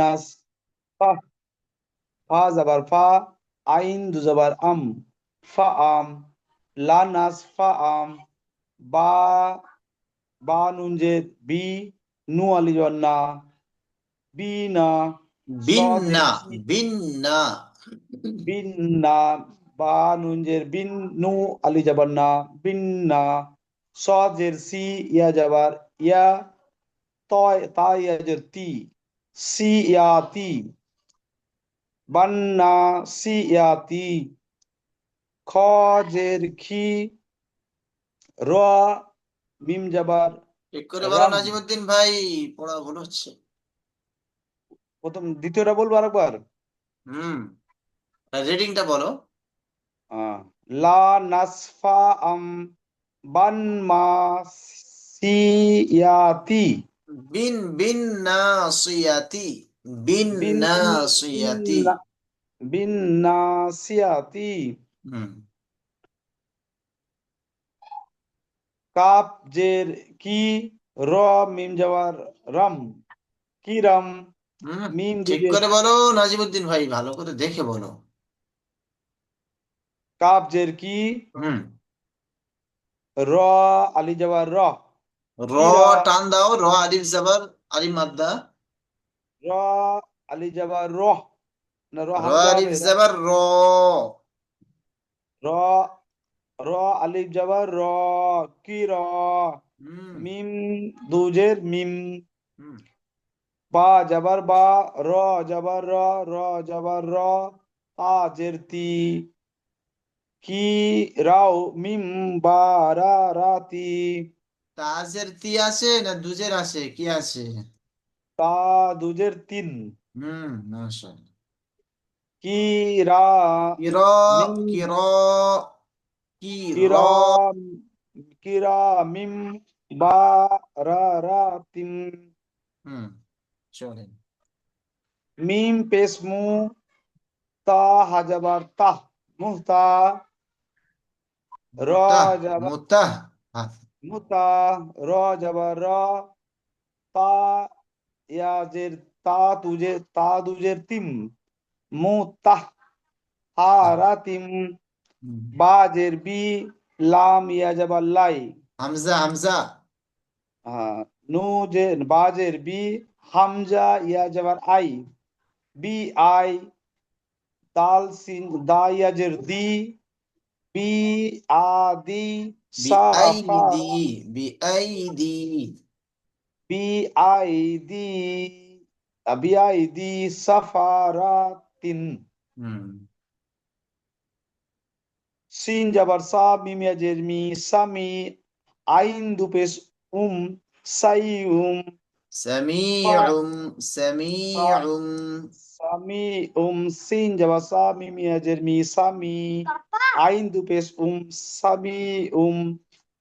নাস ফা ফা জাবার ফা আইন দু জাবার আম ফা আম লা নাস ফা আম বা বা নুন জের বি নু আলি জবর না বি না বিন্না সি। বিন্না বা নুন জের বিন নু আলি জবর না বিন না সজের সি ইয়া জবর ইয়া তয় তা ইয়া জের তি সি ইয়া তি বান্না সি ইয়া তি খি র মিম জবর ঠিক করে বলো রাম। নাজিমুদ্দিন ভাই পড়া ভুল হচ্ছে। প্রথম দ্বিতীয়টা বলব আরেকবার? হুম। রিডিংটা বলো। লা নাসফা আম বান মা সিয়াতি। বিন বিন নাসিয়াতি বিন নাসিয়াতি বিন- নাসিয়াতি কাপ জের কি র মিম জবর রম কি রম? মিম ঠিক করে বলো নাজিমুদ্দিন ভাই ভালো করে দেখে বলো। কাপ জের কি? হুম। র আলি জবর র। র। টান দাও র আলিফ জাবার আলিফ মাদ্দা। র আলি জবর র। না র আলিফ। জাবার র। র র আলিফ জবর র। কি র? মিম দুজের মিম। বা জবর বা র জবর র র জবর র। তা জের তি। কি রাও মিম বা রা রাতি তাজের তি আছে না দুজের আছে? কি আছে? তা দুজের তিন। হুম মাশাআল্লাহ। কি রা কির কির কি কিরা কিরা মিম বা রা রাতিন হুম চলেন। মিম পেশ মু তা হাজাবার তাহ মুহতা। র জাবার হ্যাঁ, মুতা র জাবার র তা ইয়াজের তা তুজে তা দুজের তিম মুতাহ হারাতিম। বাজের বি লাম ইয়া জাবার লাই হামজা হামজা হ্যাঁ নু যে বাজের বি হামজা ইয়া জাবার আই বি আই দাল সিন দা ইয়াজের দি বি আ দি সা ফা বিআইদি বিআইদি বি আই দি বি আই দি সাফারাতিন হুম সিন জাবার সা মিম ইয়াজের সামি সামিউম সামিউম সামি উম সিন জাবার সা মিম ইয়াজের মি সামি আইন দুপেশ উম সামি উম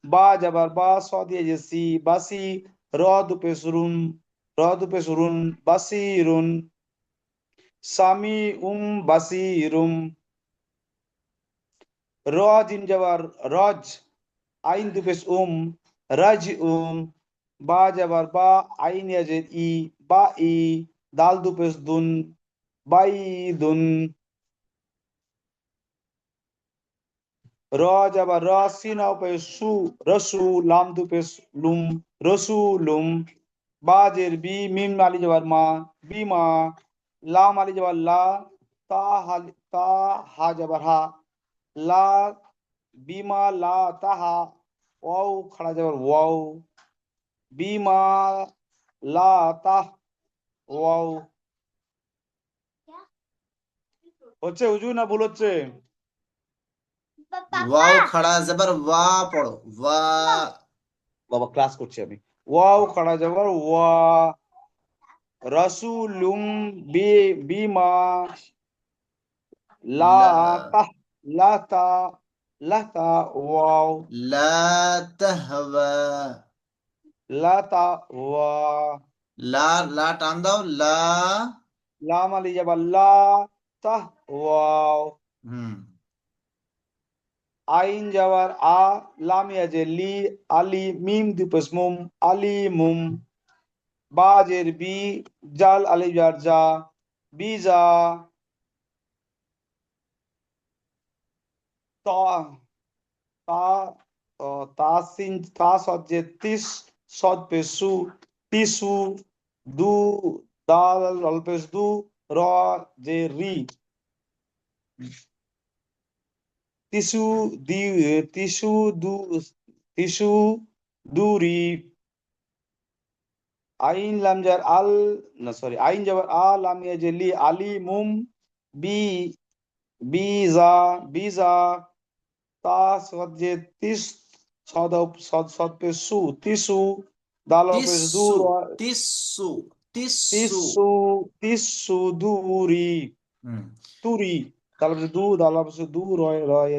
বা জাবার বা সদ ইয়াজের সি বাসি র দুপেশ রুন র দুপেশ রুন বাসিরুন সামি উম বাসিরুম র জিম জাবার রজ আইন দুপেশ উম রাজ উম বা জাবার বা আইন ইয়াজের ই, বা ই, দাল দুপেশ দুন বাই দুন। র জাবার র সিন সু রসু লাম দুপেশ লুম রসু লুম। বাজের বি, মিম আলি জাবার মা বিমা লাম আলি জাবার লা, তা হালি, তা হা জাবার হা। লা বিমা লা তাহা ওয়াও, খাড়া যাবার ওয়াও। বিমা লা তাহ ওয়াও। হচ্ছে হুজুর না ভুল হচ্ছে? ওয়াও খাড়া জবর ওয়া পড়ো। ওয়া। বাবা ক্লাস করছি আমি। ওয়াও খাড়া যাবার ওয়া। রাসূলুম বি বিমা লা লা। তাহ লা তা লা তা ওয়াও। লা তাহওয়া লা তা ওয়া লা লা টান দাও লা লাম আলি যাবার লা তাহ ওয়াও হুম আইন যাওয়ার আ লাম ইয়াজে লি আলি মিম দুপস মুম আলি মুম বাজের বি জাল আলিফ জার যা বিজা তা তা ও তাসিন তা সজ্জে তিস সদ পেসু তিসু দু দাল অল্পেস দু র যে রি তিসু দি তিসু দু তিসু দুরি আইন লামজার আল না সরি আইন যাবার আ লামিয়া যে লি আলি মুম বি বিজা বিজা তা সদ যে তিস সদ সদ সদ পে সু তিসু দাল পে দু তিসু তিসু তিসু। তিসু তিসু দুরি। হুম। তুরি তারপরে দু তারপরে দু রয় রয়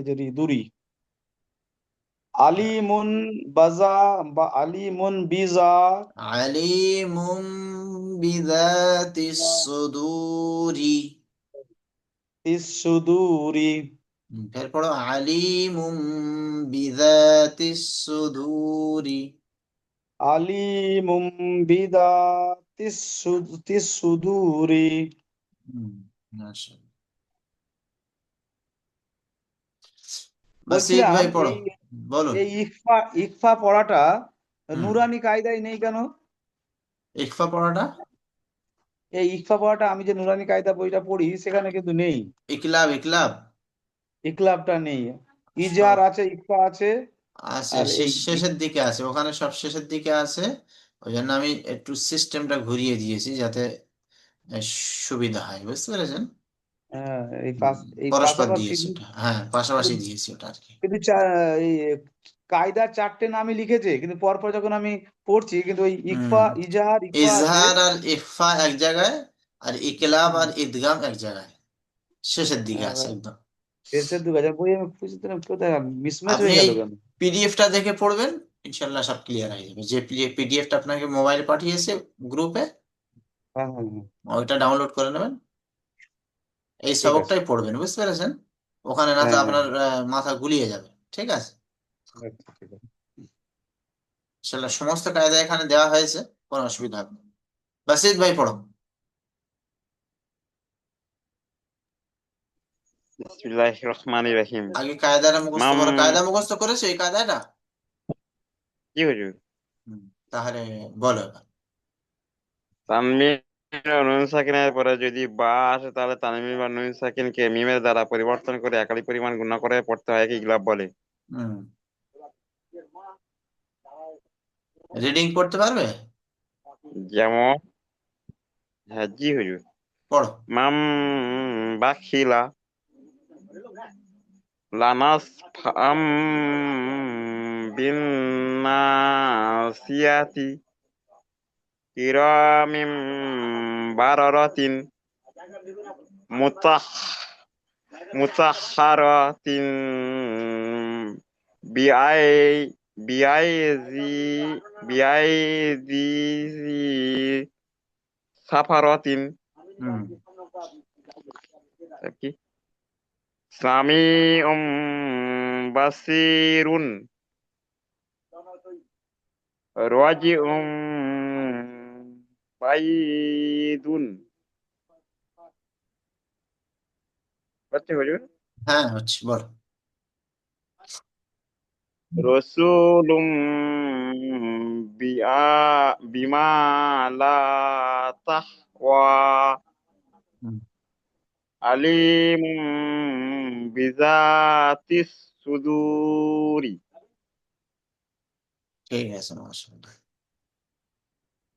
যে রি দুরি আলিমুন বাজা বা আলিমুন বিজা আলিমুম বিযাতিস সুদূরি। তিসুদুরি ফের পড়ো আলিমুম বিযাতিস সুদূরি। আলিমুম বিদা তিসু তিসুদুরি হুম, মাশাআল্লাহ। বাসির বলছিলাম ভাই পড়ো। বলুন। এই ইকফা ইকফা পড়াটা নুরানি কায়দায় নেই কেন? ইকফা পড়াটা? এই ইকফা পড়াটা আমি যে নুরানি কায়দা বইটা পড়ি সেখানে কিন্তু নেই। ইকলাব ইকলাব? ইকলাবটা নেই। ইজার আছে ইকফা আছে। আছে শেষের দিকে আছে। ওখানে সব শেষের দিকে আছে। ওই জন্য আমি একটু সিস্টেমটা ঘুরিয়ে দিয়েছি যাতে সুবিধা হয়। বুঝতে পেরেছেন? হ্যাঁ, এই পাশ এই পরস্পর দিয়েছি ওটা। হ্যাঁ পাশাপাশি দিয়েছি ওটা আর কি। কিন্তু কায়দার চারটে নামই লিখেছে কিন্তু পরপর যখন আমি পড়ছি কিন্তু ওই ইকফা। ইজাহার ইকফা ইজহার আর ইখফা এক জায়গায় আর ইকলাব আর ইদগাম এক জায়গায়। শেষের দিকে আছে একদম। শেষের দু হাজার বই আমি খুঁজছিলাম কোথায় মিসম্যাচ হয়ে এই গেল কেন? পিডিএফটা দেখে পড়বেন ইনশাল্লাহ সব ক্লিয়ার হয়ে যাবে। যে পিডিএফটা আপনাকে মোবাইলে পাঠিয়েছে গ্রুপে হ্যাঁ হ্যাঁ হ্যাঁ। ওইটা ডাউনলোড করে নেবেন। এই সবকটাই পড়বেন বুঝতে পেরেছেন? ওখানে না তো আপনার মাথা গুলিয়ে যাবে ঠিক আছে? আচ্ছা, ইনশাল্লাহ সমস্ত কায়দা এখানে দেওয়া হয়েছে কোনো অসুবিধা হবে না। বাসিত ভাই পড়ো। রহিম আগে কায়দাটা মুখস্থ করো কায়দা মুখস্থ করেছ এই কায়দাটা? হুজুর তাহলে বলো তানমিন ও নুন সাকিনের পরে যদি বা আসে তাহলে তানমিন বা নুন সাকিনকে মিমের দ্বারা পরিবর্তন করে একালি পরিমাণ গুণা করে পড়তে হয় কি ইগলাব বলে। রিডিং পড়তে পারবে? যেমন হ্যাঁ জি হুজুর পড়ো। মাম বাখিলা Lanas lanasfa'am bin nasiyati kiramim bararatin mutah mutahharatin bi'ai biayzi bi'aizi safarotin hmm. Okay. সামিউম বাসিরুন রাজিউম বাইদুন হচ্ছে হুজুর হ্যাঁ হচ্ছে বলো রসুলুম বিআ বিমা লা তাহওয়া হুম আলিমুম বিজাতিস সুদুরি ঠিক আছে মাশাআল্লাহ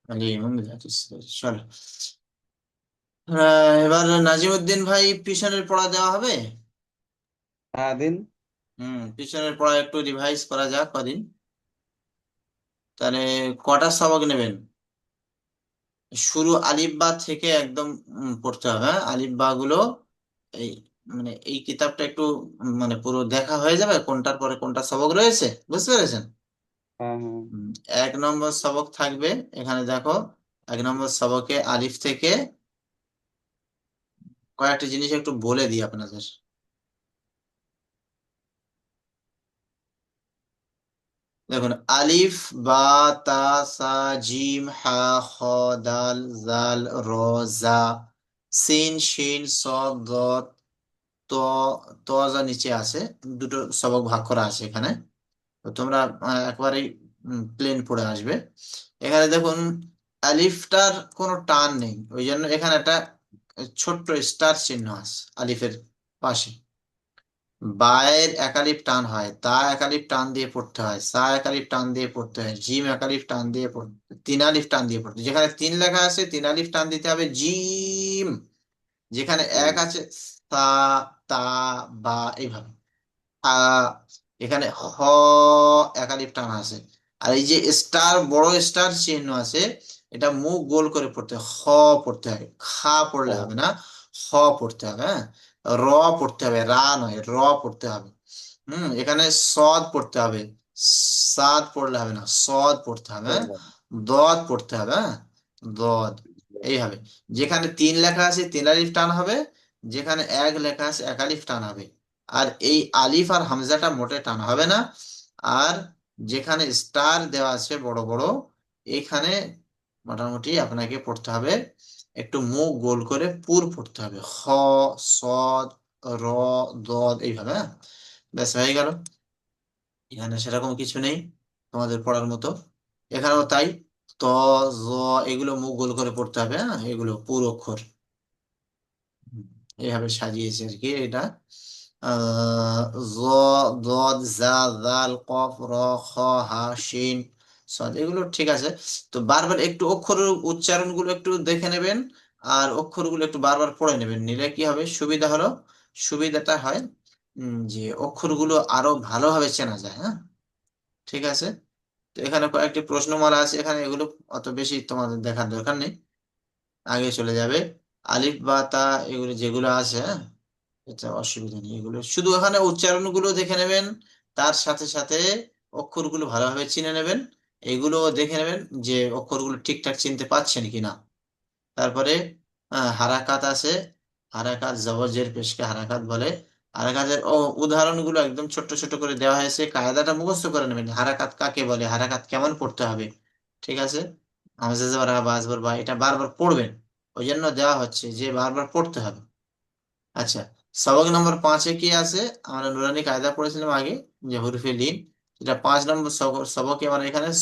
আলিমুম বিজাতিস সুদূর। চলো আহ, এবার ভাই পিছনের পড়া দেওয়া হবে? হ্যাঁ দিন হুম পিছনের পড়া একটু রিভাইজ করা যাক কদিন। তাহলে কটা সবক নেবেন? শুরু আলিফ বা থেকে একদম পড়তে হবে হ্যাঁ? আলিফ বা গুলো এই মানে এই কিতাবটা একটু মানে পুরো দেখা হয়ে যাবে কোনটার পরে কোনটা সবক রয়েছে বুঝতে পেরেছেন? হ্যাঁ হ্যাঁ। এক নম্বর সবক থাকবে এখানে দেখো এক নম্বর সবকে আলিফ থেকে কয়েকটা জিনিস একটু বলে দিই আপনাদের। দেখুন আলিফ বা তা সা জিম হা খ দাল জাল র জা সিন শিন সদ দত ত ত যা নিচে আছে। দুটো সবক ভাগ করা আছে এখানে। তো তোমরা একবারেই প্লেন পড়ে আসবে। এখানে দেখুন আলিফটার কোনো টান নেই। ওই জন্য এখানে একটা ছোট্ট স্টার চিহ্ন আছে আলিফের পাশে। বায়ের একালিফ টান হয় তা একালিফ টান দিয়ে পড়তে হয় সা একালিফ টান দিয়ে পড়তে হয় জিম একালিফ টান দিয়ে পড়তে তিন আলিফ টান দিয়ে পড়তে যেখানে তিন লেখা আছে তিন আলিফ টান দিতে হবে জিম। যেখানে এক আছে তা তা বা এইভাবে। এখানে হ একালিফ টান আছে। আর এই যে স্টার বড় স্টার চিহ্ন আছে এটা মুখ গোল করে পড়তে। হ পড়তে হবে খা পড়লে হবে না। হ পড়তে হবে হ্যাঁ? র পড়তে হবে রা নয় র পড়তে হবে। হুম এখানে সদ পড়তে হবে। সাদ পড়লে হবে না। সদ পড়তে হবে হ্যাঁ? দদ পড়তে হবে হ্যাঁ? দদ। এইভাবে। যেখানে তিন লেখা আছে তিন আলিফ টান হবে। যেখানে এক লেখা আছে, এক আলিফ টান হবে আর এই আলিফ আর হামজাটা মোটে টান হবে না। আর যেখানে স্টার দেওয়া আছে বড় বড়, এখানে মোটামুটি আপনাকে পড়তে হবে, একটু মুখ গোল করে পুর পড়তে হবে। খ, সদ, র, দদ, এইভাবে হ্যাঁ? ব্যাস, হয়ে গেল। এখানে সেরকম কিছু নেই তোমাদের পড়ার মতো। এখানেও তাই, ত, জ, এগুলো মুখ গোল করে পড়তে হবে হ্যাঁ? এগুলো পুর অক্ষর। হুম, এইভাবে সাজিয়েছে আর কি এটা। জ জাল কফ র হা সদ এগুলো ঠিক আছে। তো বারবার একটু অক্ষরের উচ্চারণগুলো একটু দেখে নেবেন আর অক্ষরগুলো একটু বারবার পড়ে নেবেন নিলে কি হবে? সুবিধা হলো সুবিধাটা হয় যে অক্ষরগুলো আরও ভালোভাবে চেনা যায় হ্যাঁ? ঠিক আছে? তো এখানে কয়েকটি প্রশ্নমালা আছে এখানে এগুলো অত বেশি তোমাদের দেখার দরকার নেই। আগে চলে যাবে। আলিফ বা তা এগুলো যেগুলো আছে হ্যাঁ? এটা অসুবিধা নেই এগুলো। শুধু এখানে উচ্চারণগুলো দেখে নেবেন, তার সাথে সাথে অক্ষরগুলো ভালোভাবে চিনে নেবেন, এগুলো দেখে নেবেন যে অক্ষরগুলো ঠিকঠাক চিনতে পারছেন কিনা। তারপরে হারাকাত আছে, হারাকাত জবজের পেশকে হারাকাত বলে। হারাকাতের উদাহরণগুলো একদম ছোট্ট ছোট করে দেওয়া হয়েছে, কায়দাটা মুখস্থ করে নেবেন, হারাকাত কাকে বলে, হারাকাত কেমন পড়তে হবে, ঠিক আছে? বা বা এটা বারবার পড়বেন। ওই জন্য দেওয়া হচ্ছে যে বারবার পড়তে হবে। আচ্ছা সবক নম্বর পাঁচে কি আছে? আমরা নুরানি কায়দা পড়েছিলাম আগে, যে হরফে লিন। এটা পাঁচ নম্বর সবক- আমরা এখানে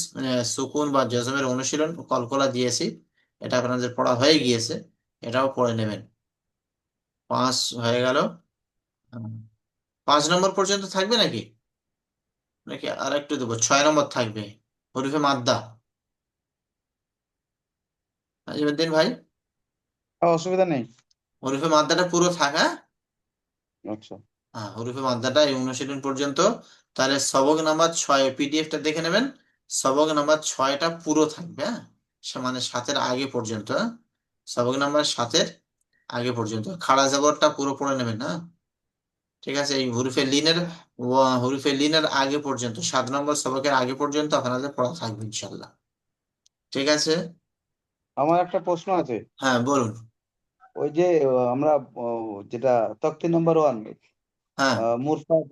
সুকুন বা জজমের অনুশীলন কলকলা দিয়েছি। এটা আপনাদের পড়া হয়ে গিয়েছে, এটাও পড়ে নেবেন। পাঁচ হয়ে গেল। পাঁচ নম্বর পর্যন্ত থাকবে নাকি? নাকি আর একটু দেবো? ছয় নম্বর থাকবে, হরফে মাদ্দা। আজিমুদ্দিন ভাই? অসুবিধা নেই। হরফে মাদ্দাটা পুরো থাকা আচ্ছা। হ্যাঁ হরফে মাদ্দাটা এই অনুশীলন পর্যন্ত। তাহলে সবক নাম্বার ছয় পিডিএফটা দেখে নেবেন। সবক নাম্বার ছয়টা পুরো থাকবে হ্যাঁ? মানে সাতের আগে পর্যন্ত হ্যাঁ? সবক নাম্বার সাতের আগে পর্যন্ত। খাড়া জবরটা পুরো পড়ে নেবেন না ঠিক আছে এই হরফে লিনের ওয়া- লিনের আগে পর্যন্ত সাত নম্বর সবকের আগে পর্যন্ত আপনাদের পড়া থাকবে ইনশাল্লাহ ঠিক আছে? আমার একটা প্রশ্ন আছে। হ্যাঁ বলুন। ওই যে আমরা যেটা তক্তি নাম্বার ওয়ান হ্যাঁ। মুরসাদ